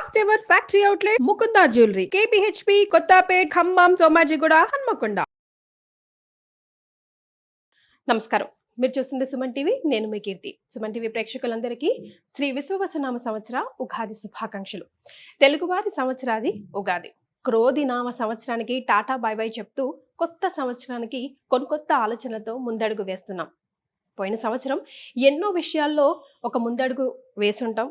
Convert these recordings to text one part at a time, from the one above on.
First ever factory outlet Mukunda jewellery KPHB Kothapet Khammam Somajiguda Hanamkonda నమస్కారం. మీరు చూస్తుంది Suman TV నేను మీ కీర్తి. సుమన్ టీవీ ప్రేక్షకులందరికీ శ్రీ విశ్వవసనామ సంవత్సర ఉగాది శుభాకాంక్షలు. తెలుగువారి సంవత్సరాది ఉగాది. క్రోధి నామ సంవత్సరానికి టాటా బై బై చెప్తూ కొత్త సంవత్సరానికి కొత్త ఆలోచనలతో ముందడుగు వేస్తున్నాం. పోయిన సంవత్సరం ఎన్నో విషయాల్లో ఒక ముందడుగు వేసుంటాం.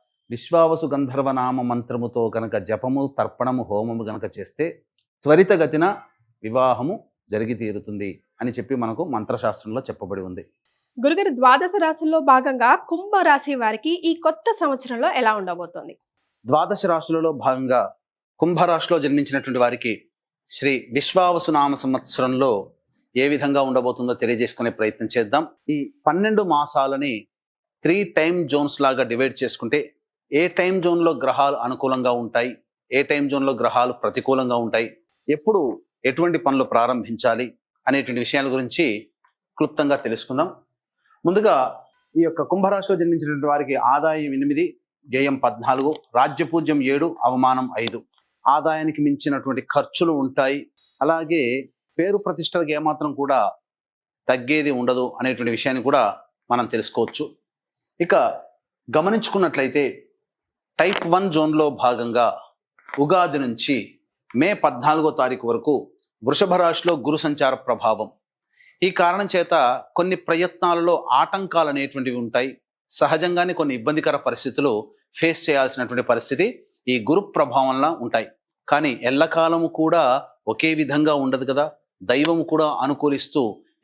విశ్వావసు గంధర్వ నామ మంత్రముతో కనుక జపము తర్పణము హోమము గనక చేస్తే త్వరితగతిన వివాహము జరిగి తీరుతుంది అని చెప్పి మనకు మంత్రశాస్త్రంలో చెప్పబడి ఉంది. గురుగారు ద్వాదశ రాశుల్లో భాగంగా కుంభ రాశి వారికి ఈ కొత్త సంవత్సరంలో ఎలా ఉండబోతోంది? ద్వాదశ రాశులలో భాగంగా కుంభరాశిలో జన్మించినటువంటి వారికి శ్రీ విశ్వావసు నామ సంవత్సరంలో ఏ విధంగా ఉండబోతుందో తెలియజేసుకునే ప్రయత్నం చేద్దాం. ఈ పన్నెండు మాసాలని త్రీ టైం జోన్స్ లాగా డివైడ్ చేసుకుంటే ఏ టైం జోన్లో గ్రహాలు అనుకూలంగా ఉంటాయి? ఏ టైం జోన్లో గ్రహాలు ప్రతికూలంగా ఉంటాయి? ఎప్పుడు ఎటువంటి పనులు ప్రారంభించాలి? అనేటువంటి విషయాల గురించి క్లుప్తంగా తెలుసుకుందాం. ముందుగా ఈ యొక్క కుంభరాశిలో జన్మించినటువంటి వారికి ఆదాయం ఎనిమిది వ్యయం పద్నాలుగు రాజ్యపూజ్యం ఏడు అవమానం ఐదు. ఆదాయానికి మించినటువంటి ఖర్చులు ఉంటాయి. అలాగే పేరు ప్రతిష్టలకు ఏమాత్రం కూడా తగ్గేది ఉండదు అనేటువంటి విషయాన్ని కూడా మనం తెలుసుకోవచ్చు. ఇక గమనించుకున్నట్లయితే టైప్ వన్ జోన్లో భాగంగా ఉగాది నుంచి మే పద్నాలుగో తారీఖు వరకు వృషభ రాశిలో గురు సంచార ప్రభావం. ఈ కారణం చేత కొన్ని ప్రయత్నాలలో ఆటంకాలు అనేటువంటివి ఉంటాయి. సహజంగానే కొన్ని ఇబ్బందికర పరిస్థితులు ఫేస్ చేయాల్సినటువంటి పరిస్థితి ఈ గురు ప్రభావంలా ఉంటాయి. కానీ ఎల్లకాలము కూడా ఒకే విధంగా ఉండదు కదా. దైవం కూడా అనుకూలిస్తూ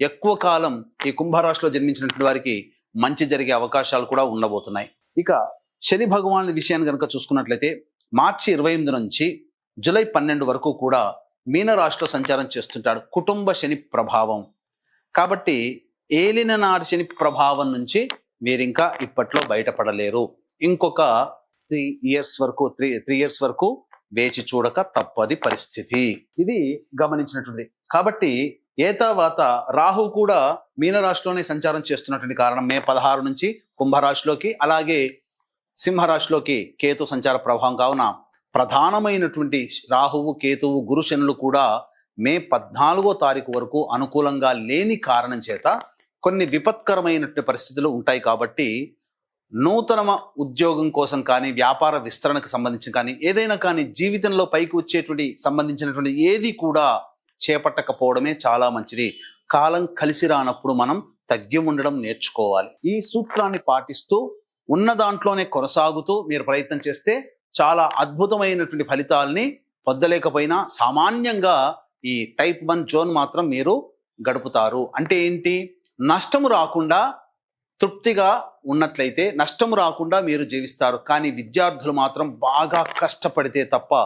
ఎక్కువ కాలం ఈ కుంభరాశిలో జన్మించినటువంటి వారికి మంచి జరిగే అవకాశాలు కూడా ఉండబోతున్నాయి. ఇక శని భగవానుడి విషయాన్ని కనుక చూసుకున్నట్లయితే మార్చి ఇరవై ఎనిమిది నుంచి జూలై పన్నెండు వరకు కూడా మీనరాశిలో సంచారం చేస్తుంటాడు కుటుంబ శని ప్రభావం. కాబట్టి ఏలిన నాటి శని ప్రభావం నుంచి మీరు ఇంకా ఇప్పట్లో బయటపడలేరు. ఇంకొక త్రీ ఇయర్స్ వరకు త్రీ త్రీ ఇయర్స్ వరకు వేచి చూడక తప్పది పరిస్థితి. ఇది గమనించినటువంటి కాబట్టి ఏ రాహు కూడా మీనరాశిలోనే సంచారం చేస్తున్నటువంటి కారణం మే పదహారు నుంచి కుంభరాశిలోకి అలాగే సింహరాశిలోకి కేతు సంచార ప్రభావం కావున ప్రధానమైనటువంటి రాహువు కేతువు గురు శనులు కూడా మే పద్నాలుగో తారీఖు వరకు అనుకూలంగా లేని కారణం చేత కొన్ని విపత్కరమైనటువంటి పరిస్థితులు ఉంటాయి కాబట్టి నూతన ఉద్యోగం కోసం కానీ వ్యాపార విస్తరణకు సంబంధించి కానీ ఏదైనా కానీ జీవితంలో పైకి వచ్చేటువంటి సంబంధించినటువంటి ఏది కూడా చేపట్టకపోవడమే చాలా మంచిది. కాలం కలిసి రానప్పుడు మనం తగ్గి ఉండడం నేర్చుకోవాలి. ఈ సూత్రాన్ని పాటిస్తూ ఉన్న దాంట్లోనే కొనసాగుతూ మీరు ప్రయత్నం చేస్తే చాలా అద్భుతమైనటువంటి ఫలితాల్ని పొందలేకపోయినా సామాన్యంగా ఈ టైప్ వన్ జోన్ మాత్రం మీరు గడుపుతారు. అంటే ఏంటి? నష్టము రాకుండా తృప్తిగా ఉన్నట్లయితే నష్టము రాకుండా మీరు జీవిస్తారు. కానీ విద్యార్థులు మాత్రం బాగా కష్టపడితే తప్ప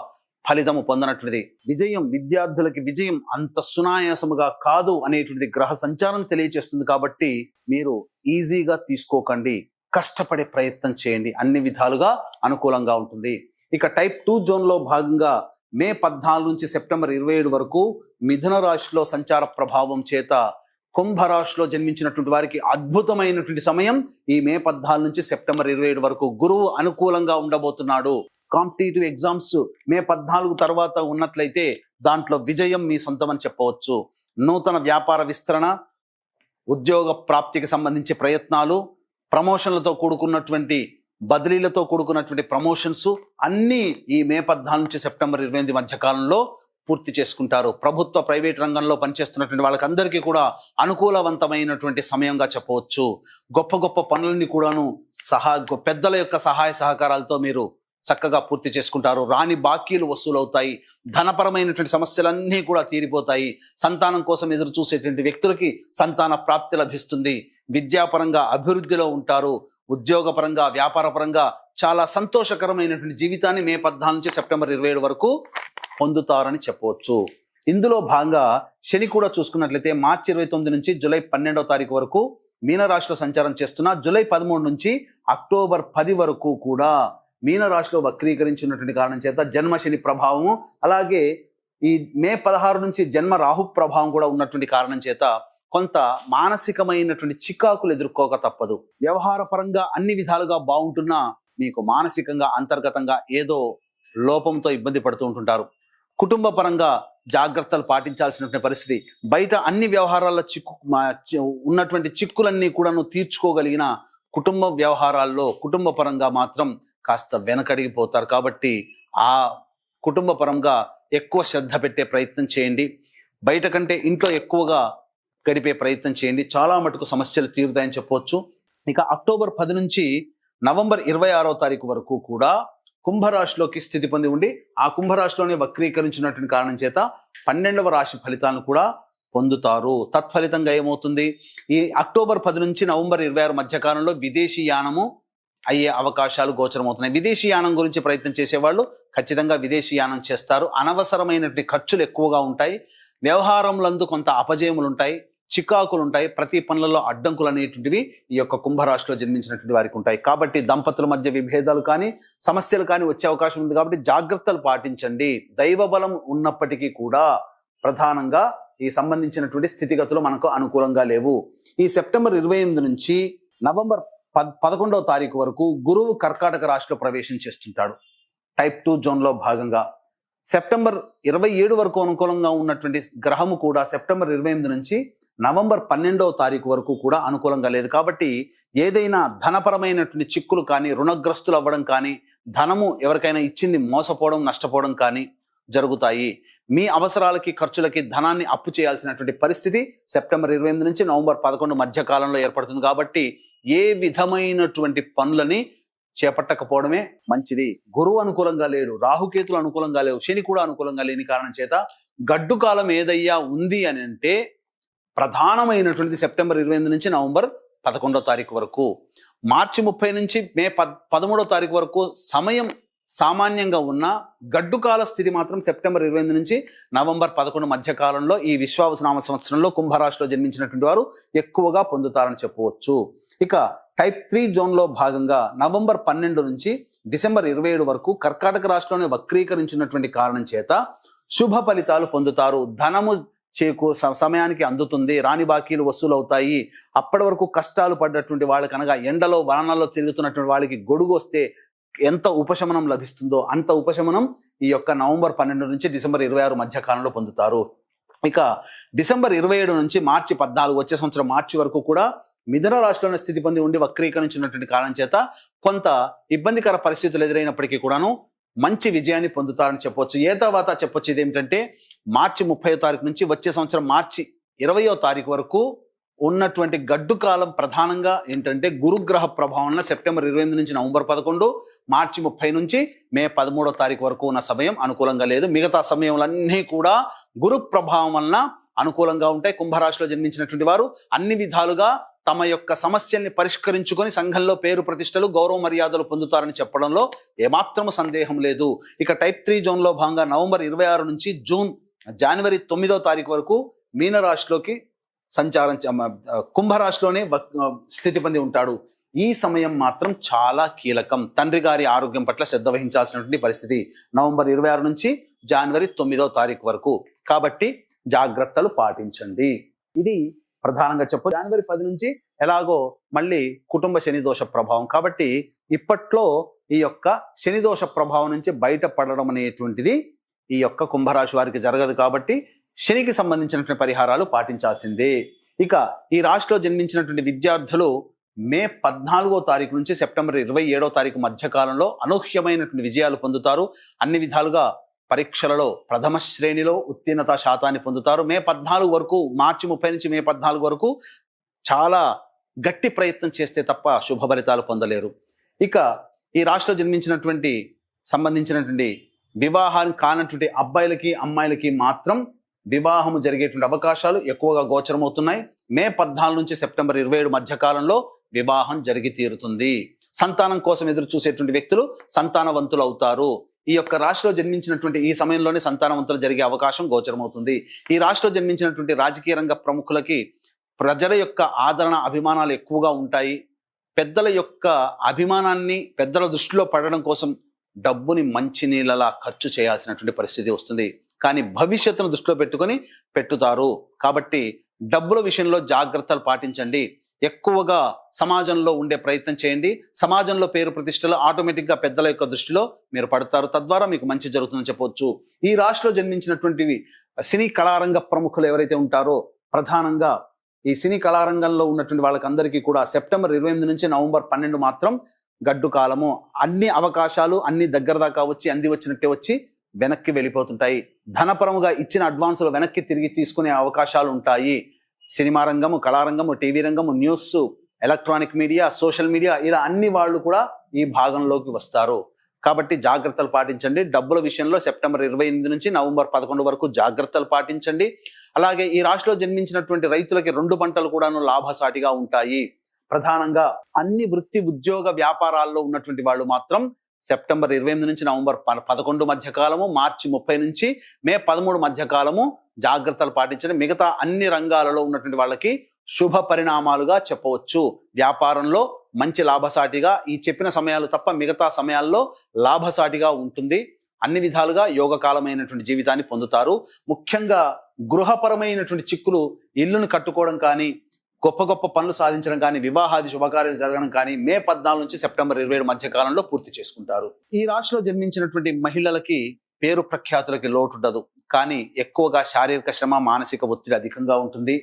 ఫలితము పొందనట్లది. విజయం విద్యార్థులకి విజయం అంత సునాయాసముగా కాదు అనేటువంటిది గ్రహ సంచారం తెలియచేస్తుంది కాబట్టి మీరు ఈజీగా తీసుకోకండి. కష్టపడే ప్రయత్నం చేయండి. అన్ని విధాలుగా అనుకూలంగా ఉంటుంది. ఇక టైప్ టూ జోన్లో భాగంగా మే పద్నాలుగు నుంచి సెప్టెంబర్ ఇరవై ఏడు వరకు మిథున రాశిలో సంచార ప్రభావం చేత కుంభరాశిలో జన్మించినటువంటి వారికి అద్భుతమైనటువంటి సమయం ఈ మే పద్నాలుగు నుంచి సెప్టెంబర్ ఇరవై ఏడు వరకు గురువు అనుకూలంగా ఉండబోతున్నాడు. కాంపిటేటివ్ ఎగ్జామ్స్ మే పద్నాలుగు తర్వాత ఉన్నట్లయితే దాంట్లో విజయం మీ సొంతమని చెప్పవచ్చు. నూతన వ్యాపార విస్తరణ ఉద్యోగ ప్రాప్తికి సంబంధించి ప్రయత్నాలు ప్రమోషన్లతో కూడుకున్నటువంటి బదిలీలతో కూడుకున్నటువంటి ప్రమోషన్స్ అన్నీ ఈ మే పద్నాలుగు నుంచి సెప్టెంబర్ ఇరవై ఎనిమిది మధ్యకాలంలో పూర్తి చేసుకుంటారు. ప్రభుత్వ ప్రైవేట్ రంగంలో పనిచేస్తున్నటువంటి వాళ్ళకందరికీ కూడా అనుకూలవంతమైనటువంటి సమయంగా చెప్పవచ్చు. గొప్ప గొప్ప పనులన్నీ కూడాను సహా పెద్దల యొక్క సహాయ సహకారాలతో మీరు చక్కగా పూర్తి చేసుకుంటారు. రాని బాకీలు వసూలవుతాయి. ధనపరమైనటువంటి సమస్యలన్నీ కూడా తీరిపోతాయి. సంతానం కోసం ఎదురు చూసేటువంటి వ్యక్తులకి సంతాన ప్రాప్తి లభిస్తుంది. విద్యాపరంగా అభివృద్ధిలో ఉంటారు ఉద్యోగపరంగా వ్యాపారపరంగా చాలా సంతోషకరమైనటువంటి జీవితాన్ని మే పద్నాలుగు నుంచి సెప్టెంబర్ ఇరవై ఏడు వరకు పొందుతారని చెప్పవచ్చు. ఇందులో భాగంగా శని కూడా చూసుకున్నట్లయితే మార్చి ఇరవై తొమ్మిది నుంచి జూలై పన్నెండవ తారీఖు వరకు మీనరాశిలో సంచారం చేస్తున్న జూలై పదమూడు నుంచి అక్టోబర్ పది వరకు కూడా మీనరాశిలో వక్రీకరించినటువంటి కారణం చేత జన్మ శని ప్రభావము అలాగే ఈ మే పదహారు నుంచి జన్మ రాహు ప్రభావం కూడా ఉన్నటువంటి కారణం చేత కొంత మానసికమైనటువంటి చికాకులు ఎదుర్కోక తప్పదు. వ్యవహార పరంగా అన్ని విధాలుగా బాగుంటున్నా మీకు మానసికంగా అంతర్గతంగా ఏదో లోపంతో ఇబ్బంది పడుతూ ఉంటుంటారు. కుటుంబ పరంగా జాగ్రత్తలు పాటించాల్సినటువంటి పరిస్థితి. బయట అన్ని వ్యవహారాల్లో చిక్కు మా- ఉన్నటువంటి చిక్కులన్నీ కూడాను తీర్చుకోగలిగిన కుటుంబ వ్యవహారాల్లో కుటుంబ పరంగా మాత్రం కాస్త వెనకడిగిపోతారు. కాబట్టి ఆ కుటుంబ పరంగా ఎక్కువ శ్రద్ధ పెట్టే ప్రయత్నం చేయండి. బయట కంటే ఇంట్లో ఎక్కువగా గడిపే ప్రయత్నం చేయండి. చాలా మటుకు సమస్యలు తీరుతాయని చెప్పవచ్చు ఇక అక్టోబర్ పది నుంచి నవంబర్ ఇరవై ఆరో తారీఖు వరకు కూడా కుంభరాశిలోకి స్థితి పొంది ఉండి ఆ కుంభరాశిలోనే వక్రీకరించినటువంటి కారణం చేత పన్నెండవ రాశి ఫలితాలను కూడా పొందుతారు. తత్ఫలితంగా ఏమవుతుంది? ఈ అక్టోబర్ పది నుంచి నవంబర్ ఇరవై ఆరు మధ్య కాలంలో విదేశీ యానము అయ్యే అవకాశాలు గోచరమవుతున్నాయి. విదేశీ యానం గురించి ప్రయత్నం చేసేవాళ్ళు ఖచ్చితంగా విదేశీ యానం చేస్తారు. అనవసరమైనటువంటి ఖర్చులు ఎక్కువగా ఉంటాయి. వ్యవహారంలందు కొంత అపజయములు ఉంటాయి చికాకులు ఉంటాయి ప్రతి పనులలో అడ్డంకులు అనేటువంటివి ఈ యొక్క కుంభరాశిలో జన్మించినటువంటి వారికి ఉంటాయి. కాబట్టి దంపతుల మధ్య విభేదాలు కానీ సమస్యలు కానీ వచ్చే అవకాశం ఉంది కాబట్టి జాగ్రత్తలు పాటించండి. దైవ బలం ఉన్నప్పటికీ కూడా ప్రధానంగా ఈ సంబంధించినటువంటి స్థితిగతులు మనకు అనుకూలంగా లేవు. ఈ సెప్టెంబర్ ఇరవై ఎనిమిది నుంచి నవంబర్ పద్ పదకొండవ తారీఖు వరకు గురువు కర్కాటక రాశిలో ప్రవేశం చేస్తుంటాడు. టైప్ టూ జోన్లో భాగంగా. సెప్టెంబర్ ఇరవై ఏడు వరకు అనుకూలంగా ఉన్నటువంటి గ్రహము కూడా సెప్టెంబర్ ఇరవై ఎనిమిది నుంచి నవంబర్ పన్నెండవ తారీఖు వరకు కూడా అనుకూలంగా లేదు. కాబట్టి ఏదైనా ధనపరమైనటువంటి చిక్కులు కానీ రుణగ్రస్తులు అవ్వడం కానీ ధనము ఎవరికైనా ఇచ్చింది మోసపోవడం నష్టపోవడం కానీ జరుగుతాయి. మీ అవసరాలకి ఖర్చులకి ధనాన్ని అప్పు చేయాల్సినటువంటి పరిస్థితి సెప్టెంబర్ ఇరవై ఎనిమిది నుంచి నవంబర్ పదకొండు మధ్య కాలంలో ఏర్పడుతుంది. కాబట్టి ఏ విధమైనటువంటి పనులని చేపట్టకపోవడమే మంచిది. గురువు అనుకూలంగా లేడు రాహుకేతులు అనుకూలంగా లేవు శని కూడా అనుకూలంగా లేని కారణం చేత గడ్డు కాలం ఏదయ్యా ఉంది అని అంటే ప్రధానమైనటువంటిది సెప్టెంబర్ ఇరవై ఎనిమిది నుంచి నవంబర్ పదకొండో తారీఖు వరకు. మార్చి ముప్పై నుంచి మే పద్ పదమూడో తారీఖు వరకు సమయం సామాన్యంగా ఉన్న గడ్డు కాల స్థితి మాత్రం సెప్టెంబర్ ఇరవై ఎనిమిది నుంచి నవంబర్ పదకొండు మధ్య కాలంలో ఈ విశ్వావసనామ సంవత్సరంలో కుంభరాశిలో జన్మించినటువంటి వారు ఎక్కువగా పొందుతారని చెప్పవచ్చు. ఇక టైప్ త్రీ జోన్లో భాగంగా నవంబర్ పన్నెండు నుంచి డిసెంబర్ ఇరవై ఏడు వరకు కర్ణాటక రాష్ట్రంలోనే వక్రీకరించినటువంటి కారణం చేత శుభ ఫలితాలు పొందుతారు. ధనము చేకూ సమయానికి అందుతుంది రాని బాకీలు వసూలు అవుతాయి అప్పటి వరకు కష్టాలు పడ్డటువంటి వాళ్ళకి అనగా ఎండలో వానల్లో తిరుగుతున్నటువంటి వాళ్ళకి గొడుగు వస్తే ఎంత ఉపశమనం లభిస్తుందో అంత ఉపశమనం ఈ యొక్క నవంబర్ పన్నెండు నుంచి డిసెంబర్ ఇరవై ఆరు మధ్య కాలంలో పొందుతారు. ఇక డిసెంబర్ ఇరవై ఏడు నుంచి మార్చి పద్నాలుగు వచ్చే సంవత్సరం మార్చి వరకు కూడా మిథున రాశిలోని స్థితి పొంది ఉండి వక్రీకరించినటువంటి కారణం చేత కొంత ఇబ్బందికర పరిస్థితులు ఎదురైనప్పటికీ కూడాను మంచి విజయాన్ని పొందుతారని చెప్పొచ్చు. ఏ తర్వాత చెప్పొచ్చు ఇది మార్చి ముప్పై తారీఖు నుంచి వచ్చే సంవత్సరం మార్చి ఇరవయో తారీఖు వరకు ఉన్నటువంటి గడ్డు కాలం ప్రధానంగా ఏంటంటే గురుగ్రహ ప్రభావంలో సెప్టెంబర్ ఇరవై ఎనిమిది నుంచి నవంబర్ పదకొండు మార్చి ముప్పై నుంచి మే పదమూడో తారీఖు వరకు ఉన్న సమయం అనుకూలంగా లేదు. మిగతా సమయంలన్నీ కూడా గురు ప్రభావం వలన అనుకూలంగా ఉంటాయి. కుంభరాశిలో జన్మించినటువంటి వారు అన్ని విధాలుగా తమ యొక్క సమస్యల్ని పరిష్కరించుకొని సంఘంలో పేరు ప్రతిష్టలు గౌరవ మర్యాదలు పొందుతారని చెప్పడంలో ఏమాత్రము సందేహం లేదు. ఇక టైప్ త్రీ జోన్లో భాగంగా నవంబర్ ఇరవై ఆరు నుంచి జూన్ జనవరి తొమ్మిదో తారీఖు వరకు మీనరాశిలోకి సంచారం కుంభరాశిలోనే స్థితి పొంది ఉంటాడు. ఈ సమయం మాత్రం చాలా కీలకం. తండ్రి గారి ఆరోగ్యం పట్ల శ్రద్ధ వహించాల్సినటువంటి పరిస్థితి నవంబర్ ఇరవై ఆరు నుంచి జనవరి తొమ్మిదో తారీఖు వరకు. కాబట్టి జాగ్రత్తలు పాటించండి. ఇది ప్రధానంగా చెప్పు. జనవరి పది నుంచి ఎలాగో మళ్ళీ కుటుంబ శని దోష ప్రభావం. కాబట్టి ఇప్పట్లో ఈ యొక్క శనిదోష ప్రభావం నుంచి బయటపడడం అనేటువంటిది ఈ యొక్క కుంభరాశి వారికి జరగదు కాబట్టి శనికి సంబంధించినటువంటి పరిహారాలు పాటించాల్సిందే. ఇక ఈ రాశిలో జన్మించినటువంటి విద్యార్థులు మే పద్నాలుగో తారీఖు నుంచి సెప్టెంబర్ ఇరవై ఏడో తారీఖు మధ్య కాలంలో అనూహ్యమైనటువంటి విజయాలు పొందుతారు. అన్ని విధాలుగా పరీక్షలలో ప్రథమ శ్రేణిలో ఉత్తీర్ణత శాతాన్ని పొందుతారు. మే పద్నాలుగు వరకు మార్చి ముప్పై నుంచి మే పద్నాలుగు వరకు చాలా గట్టి ప్రయత్నం చేస్తే తప్ప శుభ ఫలితాలు పొందలేరు. ఇక ఈ రాష్ట్రంలో జన్మించినటువంటి సంబంధించినటువంటి వివాహానికి కానటువంటి అబ్బాయిలకి అమ్మాయిలకి మాత్రం వివాహము జరిగేటువంటి అవకాశాలు ఎక్కువగా గోచరమవుతున్నాయి. మే పద్నాలుగు నుంచి సెప్టెంబర్ ఇరవై ఏడు మధ్యకాలంలో వివాహం జరిగి తీరుతుంది. సంతానం కోసం ఎదురు చూసేటువంటి వ్యక్తులు సంతానవంతులు అవుతారు. ఈ యొక్క రాశిలో జన్మించినటువంటి ఈ సమయంలోనే సంతానవంతులు జరిగే అవకాశం గోచరమవుతుంది. ఈ రాశిలో జన్మించినటువంటి రాజకీయ రంగ ప్రముఖులకి ప్రజల యొక్క ఆదరణ అభిమానాలు ఎక్కువగా ఉంటాయి. పెద్దల యొక్క అభిమానాన్ని పెద్దల దృష్టిలో పడడం కోసం డబ్బుని మంచినీళ్ళలా ఖర్చు చేయాల్సినటువంటి పరిస్థితి వస్తుంది. కానీ భవిష్యత్తును దృష్టిలో పెట్టుకొని పెట్టుతారు. కాబట్టి డబ్బుల విషయంలో జాగ్రత్తలు పాటించండి. ఎక్కువగా సమాజంలో ఉండే ప్రయత్నం చేయండి. సమాజంలో పేరు ప్రతిష్టలు ఆటోమేటిక్గా పెద్దల యొక్క దృష్టిలో మీరు పడతారు. తద్వారా మీకు మంచి జరుగుతుందని చెప్పవచ్చు ఈ రాశిలో జన్మించినటువంటివి సినీ కళారంగ ప్రముఖులు ఎవరైతే ఉంటారో ప్రధానంగా ఈ సినీ కళారంగంలో ఉన్నటువంటి వాళ్ళకందరికీ కూడా సెప్టెంబర్ ఇరవై ఎనిమిది నుంచి నవంబర్ పన్నెండు మాత్రం గడ్డు కాలము. అన్ని అవకాశాలు అన్ని దగ్గర దాకా వచ్చి అంది వచ్చినట్టే వచ్చి వెనక్కి వెళ్ళిపోతుంటాయి. ధనపరముగా ఇచ్చిన అడ్వాన్సులు వెనక్కి తిరిగి తీసుకునే అవకాశాలు ఉంటాయి. సినిమా రంగము కళారంగము టీవీ రంగము news electronic media social media ఇలా అన్ని వాళ్ళు కూడా ఈ భాగంలోకి వస్తారు. కాబట్టి జాగ్రత్తలు పాటించండి. డబ్బుల విషయంలో సెప్టెంబర్ ఇరవై ఎనిమిది నుంచి నవంబర్ పదకొండు వరకు జాగ్రత్తలు పాటించండి. అలాగే ఈ రాశిలో జన్మించినటువంటి రైతులకి రెండు పంటలు కూడాను లాభసాటిగా ఉంటాయి. ప్రధానంగా అన్ని వృత్తి ఉద్యోగ వ్యాపారాల్లో ఉన్నటువంటి వాళ్ళు మాత్రం సెప్టెంబర్ ఇరవై ఎనిమిది నుంచి నవంబర్ పదకొండు మధ్య కాలము మార్చి ముప్పై నుంచి మే పదమూడు మధ్య కాలము జాగ్రత్తలు పాటించడం. మిగతా అన్ని రంగాలలో ఉన్నటువంటి వాళ్ళకి శుభ పరిణామాలుగా చెప్పవచ్చు. వ్యాపారంలో మంచి లాభసాటిగా ఈ చెప్పిన సమయాలు తప్ప మిగతా సమయాల్లో లాభసాటిగా ఉంటుంది. అన్ని విధాలుగా యోగకాలమైనటువంటి జీవితాన్ని పొందుతారు. ముఖ్యంగా గృహపరమైనటువంటి చిక్కులు ఇల్లును కట్టుకోవడం కానీ గొప్ప గొప్ప పనులు సాధించడం కానీ వివాహాది శుభకార్యాలు జరగడం కానీ మే పద్నాలుగు నుంచి సెప్టెంబర్ ఇరవై ఏడు మధ్య కాలంలో పూర్తి చేసుకుంటారు. ఈ రాశిలో జన్మించినటువంటి మహిళలకి పేరు ప్రఖ్యాతులకి లోటు ఉండదు కానీ ఎక్కువగా శారీరక శ్రమ మానసిక ఒత్తిడి అధికంగా ఉంటుంది.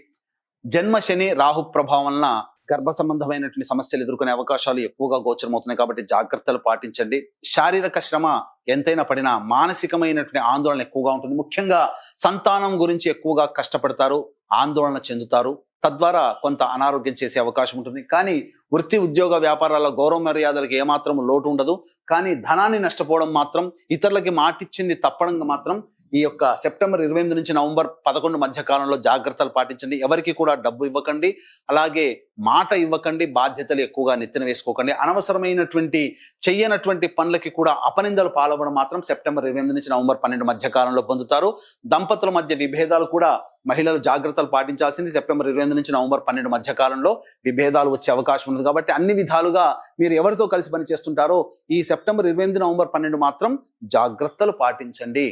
జన్మ శని రాహు ప్రభావం వలన గర్భ సంబంధమైనటువంటి సమస్యలు ఎదుర్కొనే అవకాశాలు ఎక్కువగా గోచరమవుతున్నాయి కాబట్టి జాగ్రత్తలు పాటించండి. శారీరక శ్రమ ఎంతైనా పడినా మానసికమైనటువంటి ఆందోళన ఎక్కువగా ఉంటుంది. ముఖ్యంగా సంతానం గురించి ఎక్కువగా కష్టపడతారు ఆందోళన చెందుతారు. తద్వారా కొంత అనారోగ్యం చేసే అవకాశం ఉంటుంది. కానీ వృత్తి ఉద్యోగ వ్యాపారాల గౌరవ మర్యాదలకు ఏమాత్రం లోటు ఉండదు. కానీ ధనాన్ని నష్టపోవడం మాత్రం ఇతరులకి మాటిచ్చింది తప్పడం మాత్రం ఈ యొక్క సెప్టెంబర్ ఇరవై ఎనిమిది నుంచి నవంబర్ పదకొండు మధ్య కాలంలో జాగ్రత్తలు పాటించండి. ఎవరికి కూడా డబ్బు ఇవ్వకండి. అలాగే మాట ఇవ్వకండి. బాధ్యతలు ఎక్కువగా నెత్తిన వేసుకోకండి. అనవసరమైనటువంటి చెయ్యనటువంటి పనులకి కూడా అపనిందలు పాల్గొనడం మాత్రం సెప్టెంబర్ ఇరవై ఎనిమిది నుంచి నవంబర్ పన్నెండు మధ్య కాలంలో పొందుతారు. దంపతుల మధ్య విభేదాలు కూడా మహిళలు జాగ్రత్తలు పాటించాల్సింది సెప్టెంబర్ ఇరవై ఎనిమిది నుంచి నవంబర్ పన్నెండు మధ్య కాలంలో విభేదాలు వచ్చే అవకాశం ఉంది కాబట్టి అన్ని విధాలుగా మీరు ఎవరితో కలిసి పని చేస్తుంటారో ఈ సెప్టెంబర్ ఇరవై ఎనిమిది నవంబర్ పన్నెండు మాత్రం జాగ్రత్తలు పాటించండి.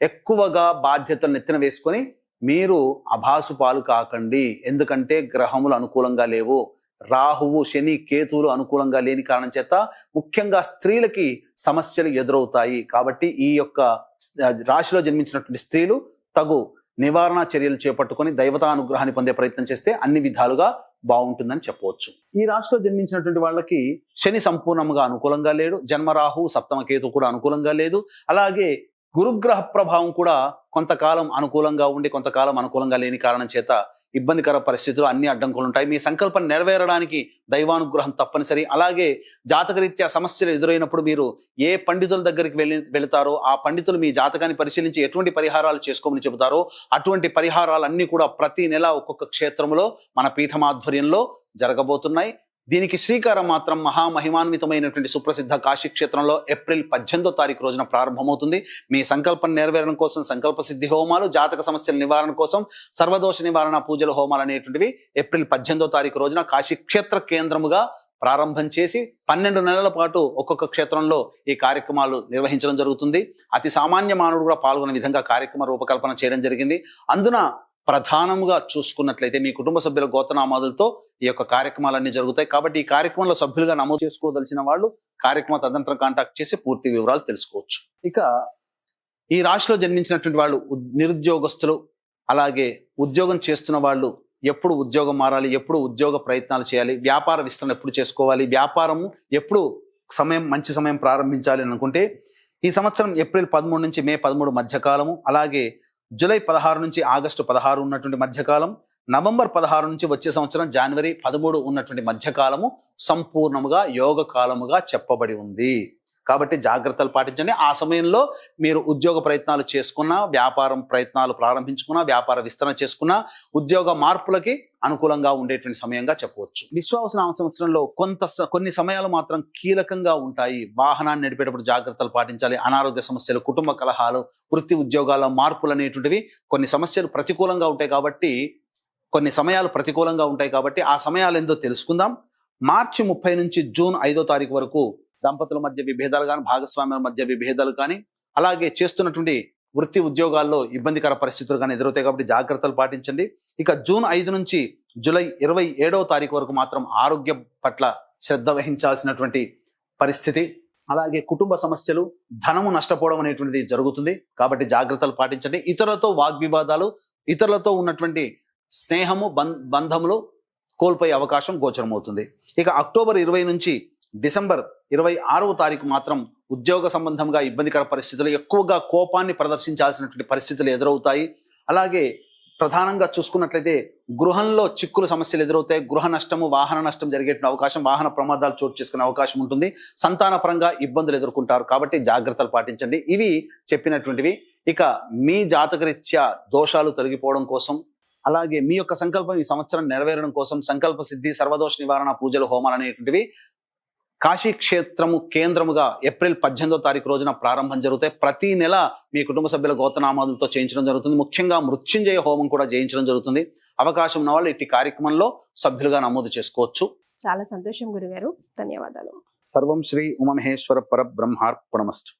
ఎక్కువగా బాధ్యతలు నెత్తిన వేసుకొని మీరు అభాసు పాలు కాకండి. ఎందుకంటే గ్రహములు అనుకూలంగా లేవు. రాహువు శని కేతువులు అనుకూలంగా లేని కారణం చేత ముఖ్యంగా స్త్రీలకి సమస్యలు ఎదురవుతాయి. కాబట్టి ఈ యొక్క రాశిలో జన్మించినటువంటి స్త్రీలు తగు నివారణ చర్యలు చేపట్టుకొని దైవతా అనుగ్రహాన్ని పొందే ప్రయత్నం చేస్తే అన్ని విధాలుగా బాగుంటుందని చెప్పవచ్చు. ఈ రాశిలో జన్మించినటువంటి వాళ్ళకి శని సంపూర్ణంగా అనుకూలంగా లేడు. జన్మరాహు సప్తమ కేతు కూడా అనుకూలంగా లేదు. అలాగే గురుగ్రహ ప్రభావం కూడా కొంతకాలం అనుకూలంగా ఉండి కొంతకాలం అనుకూలంగా లేని కారణం చేత ఇబ్బందికర పరిస్థితులు అన్ని అడ్డంకులు ఉంటాయి. మీ సంకల్పం నెరవేరడానికి దైవానుగ్రహం తప్పనిసరి. అలాగే జాతకరీత్యా సమస్యలు ఎదురైనప్పుడు మీరు ఏ పండితుల దగ్గరికి వెళ్ళి వెళతారో ఆ పండితులు మీ జాతకాన్ని పరిశీలించి ఎటువంటి పరిహారాలు చేసుకోమని చెబుతారో అటువంటి పరిహారాలన్నీ కూడా ప్రతి నెల ఒక్కొక్క క్షేత్రంలో మన పీఠమాధ్వర్యంలో జరగబోతున్నాయి. దీనికి శ్రీకారం మాత్రం మహామహిమాన్వితమైనటువంటి సుప్రసిద్ధ కాశీ క్షేత్రంలో ఏప్రిల్ పద్దెనిమిదో తారీఖు రోజున ప్రారంభమవుతుంది. మీ సంకల్పం నెరవేరడం కోసం సంకల్ప సిద్ధి హోమాలు జాతక సమస్యల నివారణ కోసం సర్వదోష నివారణ పూజల హోమాలు అనేటువంటివి ఏప్రిల్ పద్దెనిమిదో తారీఖు రోజున కాశీక్షేత్ర కేంద్రముగా ప్రారంభం చేసి పన్నెండు నెలల పాటు ఒక్కొక్క క్షేత్రంలో ఈ కార్యక్రమాలు నిర్వహించడం జరుగుతుంది. అతి సామాన్య మానవుడు కూడా పాల్గొనే విధంగా కార్యక్రమ రూపకల్పన చేయడం జరిగింది. అందున ప్రధానముగా చూసుకున్నట్లయితే మీ కుటుంబ సభ్యుల గోతనామాదులతో ఈ యొక్క కార్యక్రమాలన్నీ జరుగుతాయి. కాబట్టి ఈ కార్యక్రమంలో సభ్యులుగా నమోదు చేసుకోదలిచిన వాళ్ళు కార్యక్రమ తదంతరం కాంటాక్ట్ చేసి పూర్తి వివరాలు తెలుసుకోవచ్చు. ఇక ఈ రాశిలో జన్మించినటువంటి వాళ్ళు నిరుద్యోగస్తులు అలాగే ఉద్యోగం చేస్తున్న వాళ్ళు ఎప్పుడు ఉద్యోగం మారాలి ఎప్పుడు ఉద్యోగ ప్రయత్నాలు చేయాలి వ్యాపార విస్తరణ ఎప్పుడు చేసుకోవాలి వ్యాపారము ఎప్పుడు సమయం మంచి సమయం ప్రారంభించాలి అని అనుకుంటే ఈ సంవత్సరం ఏప్రిల్ పదమూడు నుంచి మే పదమూడు మధ్యకాలము అలాగే జూలై పదహారు నుంచి ఆగస్టు పదహారు ఉన్నటువంటి మధ్యకాలం నవంబర్ పదహారు నుంచి వచ్చే సంవత్సరం జనవరి పదమూడు ఉన్నటువంటి మధ్యకాలము సంపూర్ణముగా యోగ కాలముగా చెప్పబడి ఉంది. కాబట్టి జాగ్రత్తలు పాటించండి. ఆ సమయంలో మీరు ఉద్యోగ ప్రయత్నాలు చేసుకున్నా వ్యాపారం ప్రయత్నాలు ప్రారంభించుకున్నా వ్యాపార విస్తరణ చేసుకున్నా ఉద్యోగ మార్పులకి అనుకూలంగా ఉండేటువంటి సమయంగా చెప్పవచ్చు. విశ్వాస నామ సంవత్సరంలో కొంత స- కొన్ని సమయాలు మాత్రం కీలకంగా ఉంటాయి. వాహనాన్ని నడిపేటప్పుడు జాగ్రత్తలు పాటించాలి. అనారోగ్య సమస్యలు కుటుంబ కలహాలు వృత్తి ఉద్యోగాల మార్పులు అనేటువంటివి కొన్ని సమస్యలు ప్రతికూలంగా ఉంటాయి కాబట్టి కొన్ని సమయాలు ప్రతికూలంగా ఉంటాయి కాబట్టి ఆ సమయాలు ఏందో తెలుసుకుందాం. మార్చి ముప్పై నుంచి జూన్ ఐదో తారీఖు వరకు దంపతుల మధ్య విభేదాలు కానీ భాగస్వామ్యుల మధ్య విభేదాలు కానీ అలాగే చేస్తున్నటువంటి వృత్తి ఉద్యోగాల్లో ఇబ్బందికర పరిస్థితులు కానీ ఎదురవుతాయి కాబట్టి జాగ్రత్తలు పాటించండి. ఇక జూన్ ఐదు నుంచి జూలై ఇరవై ఏడవ తారీఖు వరకు మాత్రం ఆరోగ్యం పట్ల శ్రద్ధ వహించాల్సినటువంటి పరిస్థితి. అలాగే కుటుంబ సమస్యలు ధనము నష్టపోవడం అనేటువంటిది జరుగుతుంది కాబట్టి జాగ్రత్తలు పాటించండి. ఇతరులతో వాగ్వివాదాలు ఇతరులతో ఉన్నటువంటి స్నేహము బం బంధములు కోల్పోయే అవకాశం గోచరమవుతుంది. ఇక అక్టోబర్ ఇరవై నుంచి డిసెంబర్ ఇరవై ఆరవ తారీఖు మాత్రం ఉద్యోగ సంబంధంగా ఇబ్బందికర పరిస్థితులు ఎక్కువగా కోపాన్ని ప్రదర్శించాల్సినటువంటి పరిస్థితులు ఎదురవుతాయి. అలాగే ప్రధానంగా చూసుకున్నట్లయితే గృహంలో చిక్కులు సమస్యలు ఎదురవుతాయి. గృహ నష్టము వాహన నష్టం జరిగే అవకాశం వాహన ప్రమాదాలు చోటు చేసుకునే అవకాశం ఉంటుంది. సంతాన పరంగా ఇబ్బందులు ఎదుర్కొంటారు కాబట్టి జాగ్రత్తలు పాటించండి. ఇవి చెప్పినటువంటివి. ఇక మీ జాతకరీత్యా దోషాలు తొలగిపోవడం కోసం అలాగే మీ యొక్క సంకల్పం ఈ సంవత్సరం నెరవేరడం కోసం సంకల్ప సిద్ధి సర్వదోష నివారణ పూజలు హోమాలు అనేటువంటివి కాశీ క్షేత్రము కేంద్రముగా ఏప్రిల్ పద్దెనిమిదో తారీఖు రోజున ప్రారంభం జరుగుతాయి. ప్రతి నెల మీ కుటుంబ సభ్యుల గోతనామాదులతో చేయించడం జరుగుతుంది. ముఖ్యంగా మృత్యుంజయ హోమం కూడా చేయించడం జరుగుతుంది. అవకాశం ఉన్న వాళ్ళు ఇట్టి కార్యక్రమంలో సభ్యులుగా నమోదు చేసుకోవచ్చు. చాలా సంతోషం గురుగారు. ధన్యవాదాలు. సర్వం శ్రీ ఉమమహేశ్వర పరబ్రహ్మార్పణమస్తు.